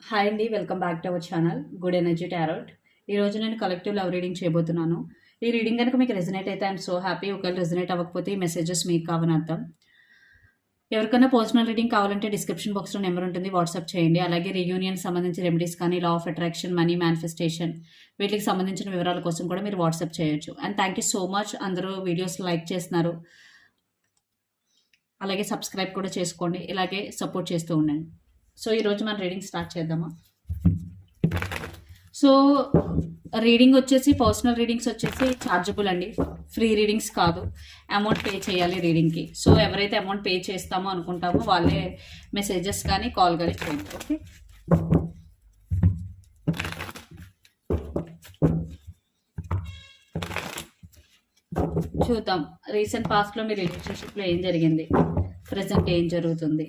Hi అండి welcome back to our channel good energy tarot. ఈరోజు నేను కలెక్టివ్ లవ్ రీడింగ్ చేయబోతున్నాను. ఈ రీడింగ్ కనుక మీకు రెజనేట్ అయితే ఐఎమ్ సో హ్యాపీ ఒకవేళ రెజినేట్ అవ్వకపోతే ఈ మెసేజెస్ మీకు కావని అర్థం. ఎవరికైనా పర్సనల్ రీడింగ్ కావాలంటే డిస్క్రిప్షన్ బాక్స్లో నెంబర్ ఉంటుంది వాట్సాప్ చేయండి. అలాగే రీయూనియన్ సంబంధించి రెమెడీస్ కానీ law of attraction money manifestation వీటికి సంబంధించిన వివరాల కోసం కూడా మీరు వాట్సాప్ చేయొచ్చు. And thank you so much అందరూ వీడియోస్ లైక్ చేస్తున్నారు. అలాగే సబ్స్క్రైబ్ కూడా చేసుకోండి. ఇలాగే సపోర్ట్ చేస్తూ ఉండండి. సో ఈరోజు మనం రీడింగ్ స్టార్ట్ చేద్దామా? సో రీడింగ్ వచ్చేసి పర్సనల్ రీడింగ్స్ వచ్చేసి ఛార్జబుల్ అండి. ఫ్రీ రీడింగ్స్ కాదు. అమౌంట్ పే చేయాలి రీడింగ్కి సో ఎవరైతే అమౌంట్ పే చేస్తామో అనుకుంటామో వాళ్ళే మెసేజెస్ కానీ కాల్ కానీ చేయండి ఓకే? చూద్దాం. రీసెంట్ పాస్ట్లో మీ రిలేషన్షిప్లో ఏం జరిగింది? ప్రజెంట్ ఏం జరుగుతుంది?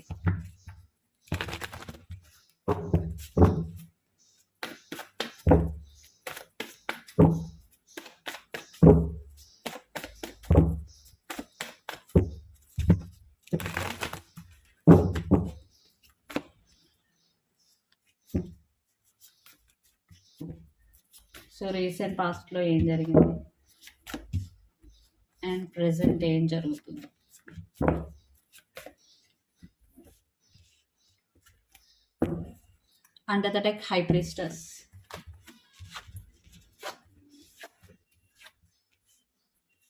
సో రీసెంట్ పాస్ట్లో ఏం జరిగింది? అండ్ ప్రజెంట్ ఏం జరుగుతుంది? Under the deck high priestess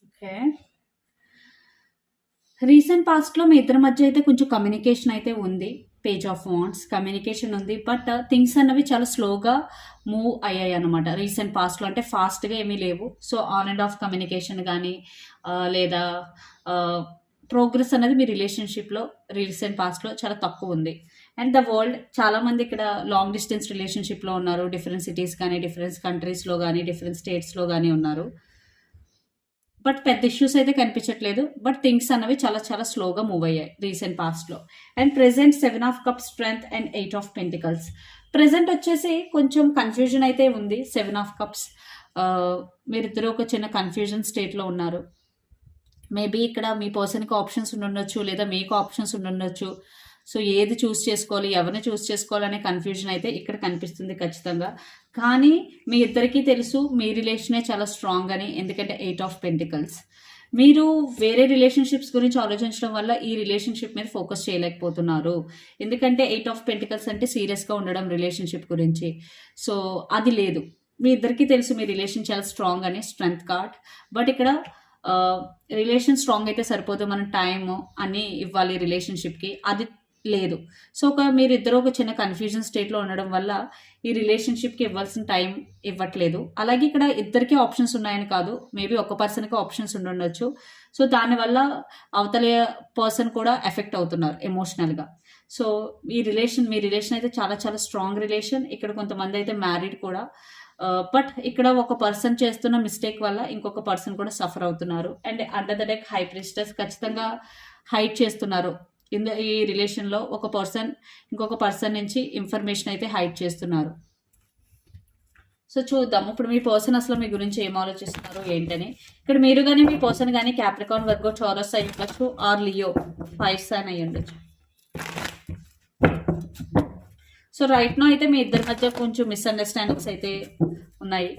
okay. Recent పాస్ట్లో మీ ఇద్దరి మధ్య అయితే కొంచెం కమ్యూనికేషన్ అయితే ఉంది. పేజ్ ఆఫ్ వాంట్స్ కమ్యూనికేషన్ ఉంది. బట్ uh, థింగ్స్ అన్నవి చాలా స్లోగా మూవ్ అయ్యాయి అనమాట రీసెంట్ పాస్ట్లో అంటే ఫాస్ట్గా ఏమీ లేవు. So on and off communication కానీ uh, లేదా uh, ప్రోగ్రెస్ అనేది మీ రిలేషన్షిప్లో రీసెంట్ పాస్ట్లో చాలా తక్కువ ఉంది. అండ్ ద వరల్డ్ చాలామంది ఇక్కడ లాంగ్ డిస్టెన్స్ రిలేషన్షిప్లో ఉన్నారు. డిఫరెంట్ సిటీస్ కానీ డిఫరెంట్ కంట్రీస్లో కానీ డిఫరెంట్ స్టేట్స్లో కానీ ఉన్నారు. బట్ పెద్ద ఇష్యూస్ అయితే కనిపించట్లేదు. బట్ థింగ్స్ అనేవి చాలా చాలా స్లోగా మూవ్ అయ్యాయి రీసెంట్ పాస్ట్లో and present seven of cup strength and eight of pentacles present వచ్చేసి కొంచెం కన్ఫ్యూజన్ అయితే ఉంది సెవెన్ ఆఫ్ కప్స్ మీరిద్దరూ ఒక చిన్న కన్ఫ్యూజన్ స్టేట్లో ఉన్నారు. మేబీ ఇక్కడ మీ పర్సన్కి ఆప్షన్స్ ఉండొచ్చు లేదా మీకు ఆప్షన్స్ ఉండొచ్చు సో ఏది చూస్ చేసుకోవాలి ఎవరిని చూస్ చేసుకోవాలనే కన్ఫ్యూజన్ అయితే ఇక్కడ కనిపిస్తుంది ఖచ్చితంగా. కానీ మీ ఇద్దరికీ తెలుసు మీ రిలేషనే చాలా స్ట్రాంగ్ అని ఎందుకంటే ఎయిట్ ఆఫ్ పెంటికల్స్ మీరు వేరే రిలేషన్షిప్స్ గురించి ఆలోచించడం వల్ల ఈ రిలేషన్షిప్ మీద ఫోకస్ చేయలేకపోతున్నారు. ఎందుకంటే ఎయిట్ ఆఫ్ పెంటికల్స్ అంటే సీరియస్గా ఉండడం రిలేషన్షిప్ గురించి. సో అది లేదు. మీ ఇద్దరికీ తెలుసు మీ రిలేషన్ చాలా స్ట్రాంగ్ అని స్ట్రెంగ్త్ కార్డ్ బట్ ఇక్కడ uh, రిలేషన్ స్ట్రాంగ్ అయితే సరిపోదు మనం టైము అని ఇవ్వాలి రిలేషన్షిప్కి అది లేదు. సో ఒక మీరు ఇద్దరు ఒక చిన్న కన్ఫ్యూజన్ స్టేట్లో ఉండడం వల్ల ఈ రిలేషన్షిప్కి ఇవ్వాల్సిన టైం ఇవ్వట్లేదు. అలాగే ఇక్కడ ఇద్దరికి ఆప్షన్స్ ఉన్నాయని కాదు. మేబీ ఒక పర్సన్కి ఆప్షన్స్ ఉండొచ్చు. సో దానివల్ల అవతల పర్సన్ కూడా ఎఫెక్ట్ అవుతున్నారు ఎమోషనల్గా సో ఈ రిలేషన్ మీ రిలేషన్ అయితే చాలా చాలా స్ట్రాంగ్ రిలేషన్ ఇక్కడ కొంతమంది అయితే మ్యారీడ్ కూడా. Uh, బట్ ఇక్కడ ఒక పర్సన్ చేస్తున్న మిస్టేక్ వల్ల ఇంకొక పర్సన్ కూడా సఫర్ అవుతున్నారు. And under the deck high priestess ఖచ్చితంగా హైట్ చేస్తున్నారు. ఇంద ఈ రిలేషన్లో ఒక పర్సన్ ఇంకొక పర్సన్ నుంచి ఇన్ఫర్మేషన్ అయితే హైడ్ చేస్తున్నారు. సో చూద్దాం. ఇప్పుడు మీ పర్సన్ అసలు మీ గురించి ఏం ఆలోచిస్తున్నారు ఏంటని? ఇక్కడ మీరు కానీ మీ పర్సన్ కానీ క్యాప్రికాన్ వర్గో చోరస్ అయి ఉండొచ్చు ఆర్ లియో ఫైవ్ సైన్ అయి ఉండొచ్చు. సో రైట్నో అయితే మీ ఇద్దరి మధ్య కొంచెం మిస్అండర్స్టాండింగ్స్ అయితే ఉన్నాయి.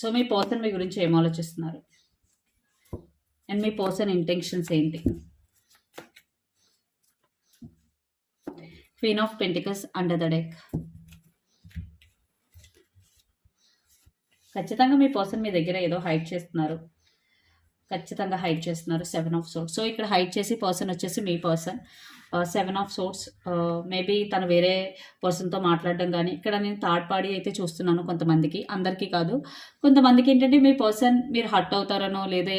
సో మీ పర్సన్ మీ గురించి ఏం ఆలోచిస్తున్నారు? అండ్ మీ పర్సన్ ఇంటెన్షన్స్ ఏంటి? Queen of pentacles under the deck. ఖచ్చితంగా మీ పర్సన్ మీ దగ్గర ఏదో హైడ్ చేస్తున్నారు. ఖచ్చితంగా హైడ్ చేస్తున్నారు సెవెన్ ఆఫ్ సోర్ట్స్ సో ఇక్కడ హైడ్ చేసి పర్సన్ వచ్చేసి మీ person. Seven of swords maybe తను వేరే పర్సన్తో మాట్లాడడం కానీ ఇక్కడ నేను థర్డ్ పార్టీ అయితే చూస్తున్నాను కొంతమందికి అందరికీ కాదు. కొంతమందికి ఏంటంటే మీ పర్సన్ మీరు హర్ట్ అవుతారనో లేదా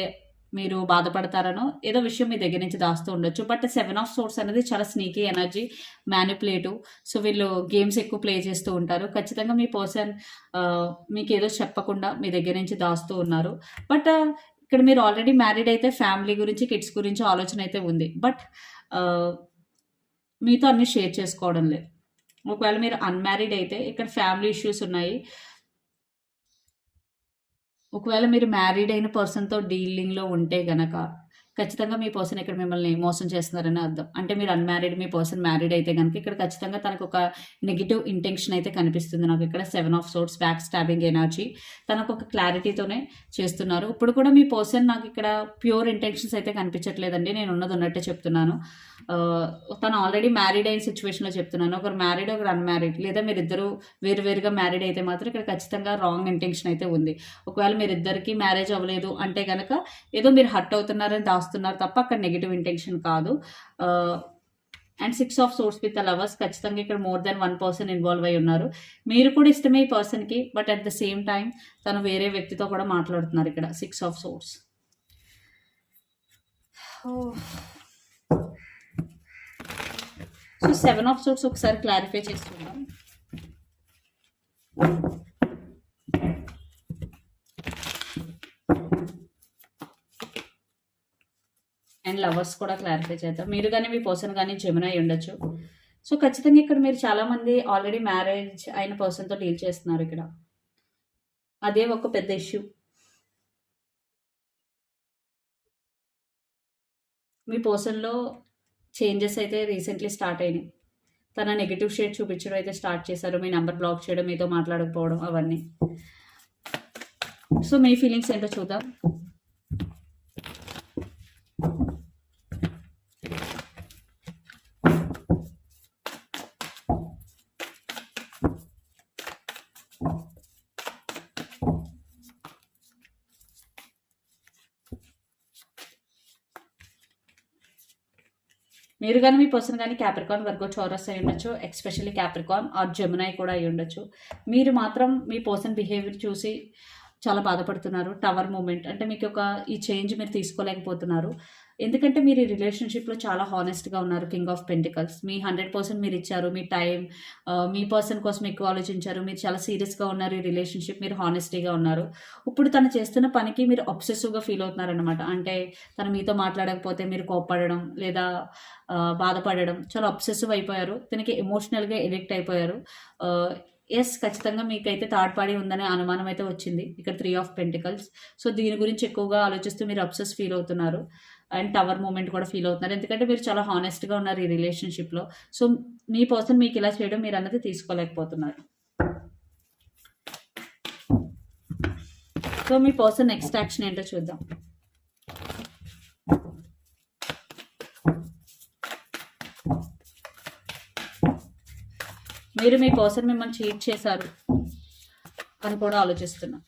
మీరు బాధపడతారనో ఏదో విషయం మీ దగ్గర నుంచి దాస్తూ ఉండొచ్చు. బట్ సెవెన్ ఆఫ్ సోర్స్ అనేది చాలా స్నీకీ ఎనర్జీ మ్యానిపులేటివ్ సో వీళ్ళు గేమ్స్ ఎక్కువ ప్లే చేస్తూ ఉంటారు. ఖచ్చితంగా మీ పర్సన్ uh, మీకు ఏదో చెప్పకుండా మీ దగ్గర నుంచి దాస్తూ ఉన్నారు. బట్ uh, ఇక్కడ మీరు ఆల్రెడీ మ్యారీడ్ అయితే ఫ్యామిలీ గురించి కిడ్స్ గురించి ఆలోచన అయితే ఉంది. బట్ మీతో అన్ని షేర్ చేసుకోవడం లేదు. ఒకవేళ మీరు అన్మ్యారీడ్ అయితే ఇక్కడ ఫ్యామిలీ ఇష్యూస్ ఉన్నాయి. ఒకవేళ మీరు మ్యారీడ్ అయిన పర్సన్తో డీలింగ్లో ఉంటే గనక ఖచ్చితంగా మీ పర్సన్ ఇక్కడ మిమ్మల్ని మోసం చేస్తున్నారని అర్థం. అంటే మీరు అన్మ్యారీడ్ మీ పర్సన్ మ్యారీడ్ అయితే కనుక ఇక్కడ ఖచ్చితంగా తనకు ఒక నెగిటివ్ ఇంటెన్షన్ అయితే కనిపిస్తుంది. నాకు ఇక్కడ seven of swords back stabbing energy తనకు ఒక క్లారిటీతోనే చేస్తున్నారు. ఇప్పుడు కూడా మీ పర్సన్ నాకు ఇక్కడ ప్యూర్ ఇంటెన్షన్స్ అయితే కనిపించట్లేదండి. నేను ఉన్నది ఉన్నట్టే చెప్తున్నాను. తను ఆల్రెడీ మ్యారీడ్ అయిన సిచ్యువేషన్లో చెప్తున్నాను. ఒకరు మ్యారీడ్ ఒకరు అన్మ్యారీడ్. లేదా మీరిద్దరు వేరు వేరుగా మ్యారీడ్ అయితే మాత్రం ఇక్కడ ఖచ్చితంగా రాంగ్ ఇంటెన్షన్ అయితే ఉంది. ఒకవేళ మీరిద్దరికి మ్యారేజ్ అవ్వలేదు అంటే కనుక ఏదో మీరు హర్ట్ అవుతున్నారని రాస్తున్నారు తప్ప అక్కడ నెగిటివ్ ఇంటెన్షన్ కాదు. And six of swords with lovers ఖచ్చితంగా ఇక్కడ more than one person involve అయి ఉన్నారు. మీరు కూడా ఇష్టమే ఈ పర్సన్కి but at the same time తను వేరే వ్యక్తితో కూడా మాట్లాడుతున్నారు ఇక్కడ six of swords so seven of swords ఒకసారి క్లారిఫై చేసుకుందాం అండ్ లవర్స్ కూడా క్లారిఫై చేద్దాం. మీరు కానీ మీ పర్సన్ కానీ జమున అయి ఉండొచ్చు. సో ఖచ్చితంగా ఇక్కడ మీరు చాలామంది ఆల్రెడీ మ్యారేజ్ అయిన పర్సన్తో డీల్ చేస్తున్నారు ఇక్కడ. అదే ఒక పెద్ద ఇష్యూ మీ పర్సన్లో చేంజెస్ అయితే రీసెంట్లీ స్టార్ట్ అయినాయి. తన నెగిటివ్ షేడ్ చూపించడం అయితే స్టార్ట్ చేశారు. మీ నెంబర్ బ్లాక్ చేయడం మీతో మాట్లాడకపోవడం అవన్నీ. సో మీ ఫీలింగ్స్ ఏంటో చూద్దాం. మీరు కానీ మీ పర్సన్ కానీ క్యాప్రికాన్ వర్గో చౌరస్ అయి ఉండొచ్చు ఎక్స్పెషల్లీ క్యాప్రికాన్ ఆర్ జమునాయ్ కూడా అయి ఉండొచ్చు. మీరు మాత్రం మీ పర్సన్ బిహేవియర్ చూసి చాలా బాధపడుతున్నారు. టవర్ మూమెంట్ అంటే మీకు ఒక ఈ చేంజ్ మీరు తీసుకోలేకపోతున్నారు. ఎందుకంటే మీరు ఈ రిలేషన్షిప్లో చాలా హానెస్ట్గా ఉన్నారు కింగ్ ఆఫ్ పెంటికల్స్. మీ హండ్రెడ్ పర్సెంట్ మీరు ఇచ్చారు మీ టైం మీ పర్సన్ కోసం ఎక్కువ ఆలోచించారు మీరు చాలా సీరియస్గా ఉన్నారు ఈ రిలేషన్షిప్ మీరు హానెస్టీగా ఉన్నారు. ఇప్పుడు తను చేస్తున్న పనికి మీరు అబ్సెసివ్గా ఫీల్ అవుతున్నారనమాట అంటే తను మీతో మాట్లాడకపోతే మీరు కోప్పడడం లేదా బాధపడడం చాలా అబ్సెసివ్ అయిపోయారు. తనకి ఎమోషనల్గా ఎడిక్ట్ అయిపోయారు. ఎస్ ఖచ్చితంగా మీకైతే థర్డ్ పార్టీ ఉందనే అనుమానం అయితే వచ్చింది. ఇక్కడ త్రీ ఆఫ్ పెంటికల్స్. సో దీని గురించి ఎక్కువగా ఆలోచిస్తూ మీరు అబ్సెస్ ఫీల్ అవుతున్నారు. అండ్ టవర్ మూమెంట్ కూడా ఫీల్ అవుతున్నారు. ఎందుకంటే మీరు చాలా హానెస్ట్గా ఉన్నారు ఈ రిలేషన్షిప్లో సో మీ పర్సన్ మీకు ఇలా చేయడం మీరు అన్నది తీసుకోలేకపోతున్నారు. సో మీ పర్సన్ నెక్స్ట్ యాక్షన్ ఏంటో చూద్దాం. మీరు మీ పర్సన్ మిమ్మల్ని చీట్ చేశారు అని కూడా ఆలోచిస్తున్నా.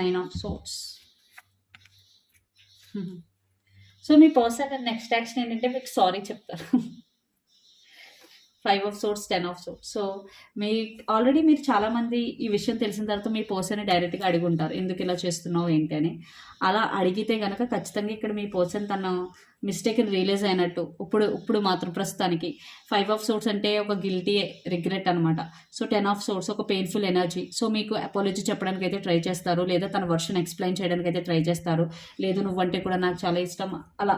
నైన్ ఆఫ్ సోట్స్ సో మీ పర్సన్ నెక్స్ట్ యాక్షన్ ఏంటంటే మీకు సారీ చెప్తారు. Five of swords ten of swords. So me already మీరు చాలామంది ఈ విషయం తెలిసిన తర్వాత మీ పర్సన్ డైరెక్ట్గా అడిగి ఉంటారు. ఎందుకు ఇలా చేస్తున్నావు ఏంటి అని. అలా అడిగితే కనుక ఖచ్చితంగా ఇక్కడ మీ పర్సన్ తన మిస్టేక్ని రియలైజ్ అయినట్టు. ఇప్పుడు ఇప్పుడు మాత్రం ప్రస్తుతానికి ఫైవ్ ఆఫ్ సోర్స్ అంటే ఒక గిల్టీ రిగ్రెట్ అనమాట సో టెన్ ఆఫ్ సోర్స్ ఒక పెయిన్ఫుల్ ఎనర్జీ సో మీకు అపాలజీ చెప్పడానికి అయితే ట్రై చేస్తారు. లేదా తన వర్షన్ ఎక్స్ప్లెయిన్ చేయడానికి అయితే ట్రై చేస్తారు. లేదు నువ్వంటే కూడా నాకు చాలా ఇష్టం. అలా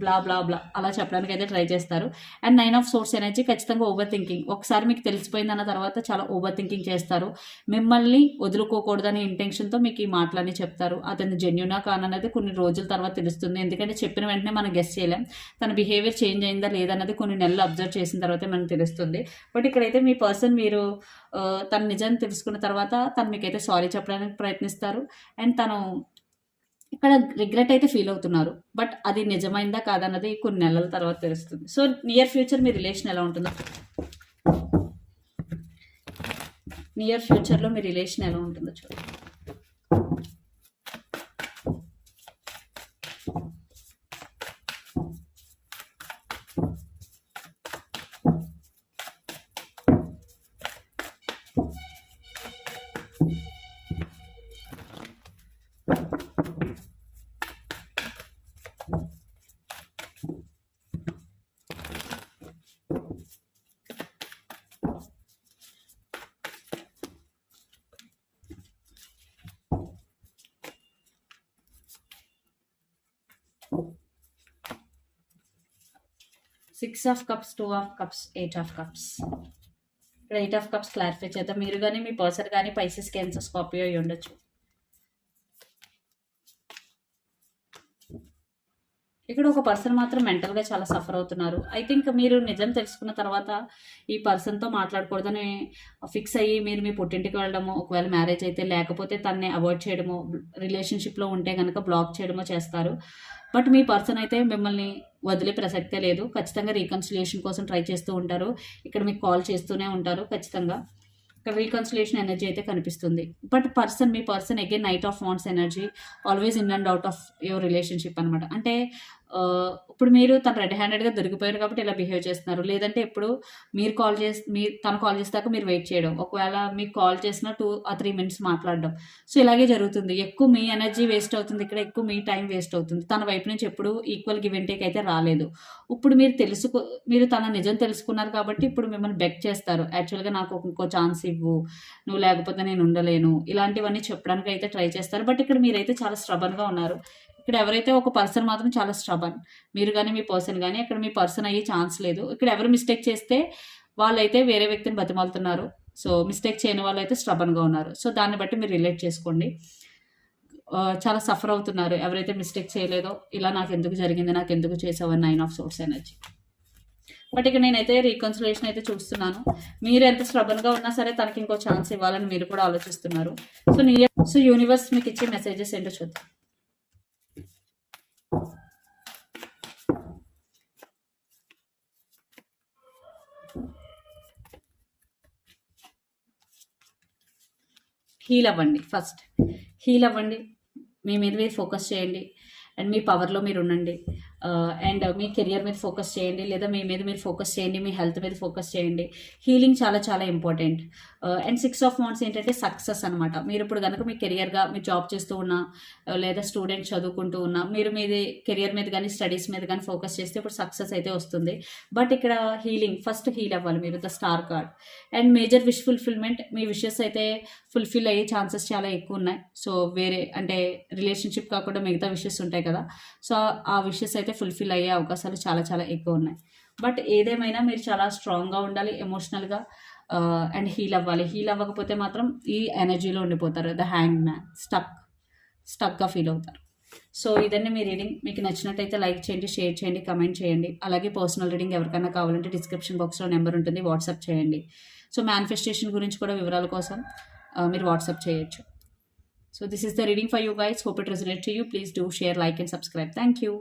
బ్లా బ్లా బ్లా అలా చెప్పడానికి అయితే ట్రై చేస్తారు. And nine of swords energy ఖచ్చితంగా ఓవర్ థింకింగ్ ఒకసారి మీకు తెలిసిపోయిందన్న తర్వాత చాలా ఓవర్ థింకింగ్ చేస్తారు. మిమ్మల్ని వదులుకోకూడదనే ఇంటెన్షన్తో మీకు ఈ మాటలన్నీ చెప్తారు. అతను జెన్యునా కానన్నది కొన్ని రోజుల తర్వాత తెలుస్తుంది. ఎందుకంటే చెప్పిన వెంటనే మనం గెస్ట్ చేయలేం. తన బిహేవియర్ చేంజ్ అయిందా లేదన్నది కొన్ని నెలలు అబ్జర్వ్ చేసిన తర్వాతే మనకు తెలుస్తుంది. బట్ ఇక్కడైతే మీ పర్సన్ మీరు uh, తన నిజాన్ని తెలుసుకున్న తర్వాత తను మీకైతే సారీ చెప్పడానికి ప్రయత్నిస్తారు. అండ్ తను ఇక్కడ రిగ్రెట్ అయితే ఫీల్ అవుతున్నారు. బట్ అది నిజమైందా కాదన్నది కొన్ని నెలల తర్వాత తెలుస్తుంది. సో నియర్ ఫ్యూచర్ మీ రిలేషన్ ఎలా ఉంటుందో. నియర్ ఫ్యూచర్లో మీ రిలేషన్ ఎలా ఉంటుందో చూడండి. Six of cups two of cups eight of cups ఇక్కడ ఎయిట్ ఆఫ్ కప్స్ క్లారిఫై చేద్దాం మీరు కానీ మీ పర్సన్ కానీ పైసెస్ క్యాన్సర్ స్కార్పియో అయి ఉండొచ్చు ఇక్కడ ఒక పర్సన్ మాత్రం మెంటల్గా చాలా సఫర్ అవుతున్నారు. ఐ థింక్ మీరు నిజం తెలుసుకున్న తర్వాత ఈ పర్సన్తో మాట్లాడకూడదని ఫిక్స్ అయ్యి మీరు మీ పుట్టింటికి వెళ్ళడము ఒకవేళ మ్యారేజ్ అయితే లేకపోతే తన్ని అవాయిడ్ చేయడము రిలేషన్షిప్లో ఉంటే కనుక బ్లాక్ చేయడమో చేస్తారు. బట్ మీ పర్సన్ అయితే మిమ్మల్ని వదిలే ప్రసక్తే లేదు. ఖచ్చితంగా రీకన్సిలియేషన్ కోసం ట్రై చేస్తూ ఉంటారు. ఇక్కడ మీకు కాల్ చేస్తూనే ఉంటారు ఖచ్చితంగా. ఇక్కడ రీకన్సిలేషన్ ఎనర్జీ అయితే కనిపిస్తుంది. But person me person again knight of wands energy always in and out of your relationship అనమాట అంటే ఇప్పుడు మీరు తను రెడ్ హ్యాండెడ్గా దొరికిపోయారు కాబట్టి ఇలా బిహేవ్ చేస్తున్నారు. లేదంటే ఇప్పుడు మీరు కాల్ చేసి మీరు తను కాల్ చేస్తాక మీరు వెయిట్ చేయడం. ఒకవేళ మీకు కాల్ చేసిన టూ ఆ త్రీ మినిట్స్ మాట్లాడడం. సో ఇలాగే జరుగుతుంది. ఎక్కువ మీ ఎనర్జీ వేస్ట్ అవుతుంది ఇక్కడ. ఎక్కువ మీ టైం వేస్ట్ అవుతుంది. తన వైపు నుంచి ఎప్పుడు ఈక్వల్ గివ్ అండ్ టేక్ అయితే రాలేదు. ఇప్పుడు మీరు తెలుసుకో మీరు తన నిజం తెలుసుకున్నారు కాబట్టి ఇప్పుడు మిమ్మల్ని బెక్ చేస్తారు. యాక్చువల్గా నాకు ఇంకో ఛాన్స్ ఇవ్వు. నువ్వు లేకపోతే నేను ఉండలేను. ఇలాంటివన్నీ చెప్పడానికి అయితే ట్రై చేస్తారు. బట్ ఇక్కడ మీరైతే చాలా స్ట్రబన్గా ఉన్నారు. ఇక్కడ ఎవరైతే ఒక పర్సన్ మాత్రం చాలా స్ట్రబన్ మీరు కానీ మీ పర్సన్ కానీ ఇక్కడ మీ పర్సన్ అయ్యే ఛాన్స్ లేదు. ఇక్కడ ఎవరు మిస్టేక్ చేస్తే వాళ్ళైతే వేరే వ్యక్తిని బతిమాలుతున్నారు. సో మిస్టేక్ చేయని వాళ్ళు అయితే స్ట్రబన్గా ఉన్నారు. సో దాన్ని బట్టి మీరు రిలేట్ చేసుకోండి. చాలా సఫర్ అవుతున్నారు. ఎవరైతే మిస్టేక్ చేయలేదో ఇలా నాకు ఎందుకు జరిగింది నాకు ఎందుకు చేసావు nine of swords energy. But ఇక్కడ నేనైతే రీకన్సిలేషన్ అయితే చూస్తున్నాను. మీరు ఎంత స్ట్రబన్గా ఉన్నా సరే తనకి ఇంకో ఛాన్స్ ఇవ్వాలని మీరు కూడా ఆలోచిస్తున్నారు. సో నీ సో యూనివర్స్ మీకు ఇచ్చే మెసేజెస్ ఏంటో చూద్దాం. హీల్ అవ్వండి ఫస్ట్ హీల్ అవ్వండి. మీ మీద మీరు ఫోకస్ చేయండి. అండ్ మీ పవర్లో మీరు ఉండండి. Uh, అండ్ uh, మీ కెరియర్ మీద ఫోకస్ చేయండి లేదా మీ మీద మీరు ఫోకస్ చేయండి మీ హెల్త్ మీద ఫోకస్ చేయండి. హీలింగ్ చాలా చాలా important and six of wands ఏంటంటే సక్సెస్ అనమాట మీరు ఇప్పుడు కనుక మీ కెరియర్గా మీరు జాబ్ చేస్తూ ఉన్నా uh, లేదా స్టూడెంట్ చదువుకుంటూ ఉన్నా మీరు మీది కెరియర్ మీద కానీ స్టడీస్ మీద కానీ ఫోకస్ చేస్తే ఇప్పుడు సక్సెస్ అయితే వస్తుంది. బట్ ఇక్కడ హీలింగ్ ఫస్ట్ హీల్ అవ్వాలి మీరు the star card and major wish fulfilment me wishes అయితే ఫుల్ఫిల్ అయ్యే ఛాన్సెస్ చాలా ఎక్కువ ఉన్నాయి. సో వేరే అంటే రిలేషన్షిప్ కాకుండా మిగతా విషెస్ ఉంటాయి కదా. సో ఆ విషెస్ అయితే ఫుల్ఫిల్ అయ్యే అవకాశాలు చాలా చాలా ఎక్కువ ఉన్నాయి. బట్ ఏదేమైనా మీరు చాలా స్ట్రాంగ్గా ఉండాలి ఎమోషనల్గా అండ్ హీల్ అవ్వాలి. హీల్ అవ్వకపోతే మాత్రం ఈ ఎనర్జీలో ఉండిపోతారు. ద హ్యాండ్ మ్యాన్ స్టక్ స్టక్గా ఫీల్ అవుతారు. సో ఇదన్నీ మీ రీడింగ్ మీకు నచ్చినట్టయితే లైక్ చేయండి షేర్ చేయండి కమెంట్ చేయండి. అలాగే పర్సనల్ రీడింగ్ ఎవరికైనా కావాలంటే డిస్క్రిప్షన్ బాక్స్లో నెంబర్ ఉంటుంది. వాట్సాప్ చేయండి. సో మేనిఫెస్టేషన్ గురించి కూడా వివరాల కోసం మీరు వాట్సాప్ చేయొచ్చు. So this is the reading for you guys hope it resonate to you please do share like and subscribe thank you